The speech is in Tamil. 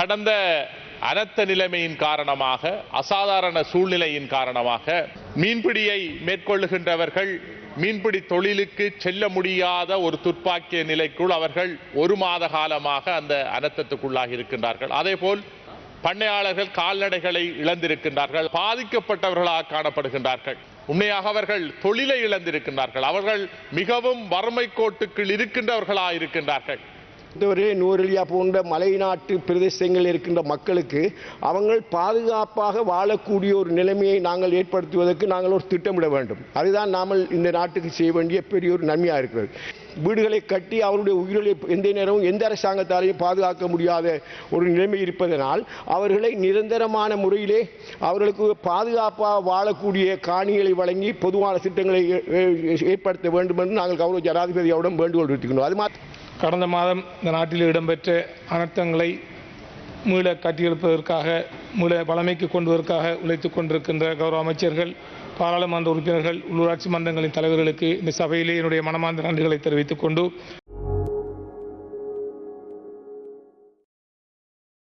கடந்த அனர்த்த நிலைமையின் காரணமாக அசாதாரண சூழ்நிலையின் காரணமாக மீன்பிடியை மேற்கொள்ளுகின்றவர்கள் மீன்பிடி தொழிலுக்கு செல்ல முடியாத ஒரு துர்ப்பாக்கிய நிலைக்குள் அவர்கள் ஒரு மாத காலமாக அந்த அனர்த்தத்துக்குள்ளாகி இருக்கின்றார்கள். அதேபோல் பண்ணையாளர்கள் கால்நடைகளை இழந்திருக்கின்றார்கள் பாதிக்கப்பட்டவர்களாக காணப்படுகின்றார்கள். உண்மையாக அவர்கள் தொழிலை இழந்திருக்கின்றார்கள். அவர்கள் மிகவும் வறுமை கோட்டுக்குள் இருக்கின்றவர்களாக இருக்கின்றார்கள் இதுவரை நூரெலியா போன்ற மலைநாட்டு பிரதேசங்களில் இருக்கின்ற மக்களுக்கு அவங்கள் பாதுகாப்பாக வாழக்கூடிய ஒரு நிலைமையை நாங்கள் ஏற்படுத்துவதற்கு நாங்கள் ஒரு திட்டமிட வேண்டும். அதுதான் நாமல் இந்த நாட்டுக்கு செய்ய வேண்டிய பெரிய ஒரு நன்மையாக இருக்கிறது. வீடுகளை கட்டி அவருடைய உயிர்களை எந்த நேரமும் எந்த அரசாங்கத்தாலையும் பாதுகாக்க முடியாத ஒரு நிலைமை இருப்பதனால் அவர்களை நிரந்தரமான முறையிலே அவர்களுக்கு பாதுகாப்பாக வாழக்கூடிய காணிகளை வழங்கி பொதுவான திட்டங்களை ஏற்படுத்த வேண்டும் என்று நாங்கள் கௌரவ ஜனாதிபதியோடும் வேண்டுகோள் விடுத்துக்கணும் அது மாதிரி கடந்த மாதம் இந்த நாட்டில் இடம்பெற்ற அனர்த்தங்களை மீள கட்டியெழுப்பதற்காக மீள பழமைக்கு கொண்டுவதற்காக உழைத்துக் கொண்டிருக்கின்ற கௌரவ அமைச்சர்கள் பாராளுமன்ற உறுப்பினர்கள் உள்ளூராட்சி மன்றங்களின் தலைவர்களுக்கு இந்த சபையிலே என்னுடைய மனமார்ந்த நன்றிகளை தெரிவித்துக் கொண்டு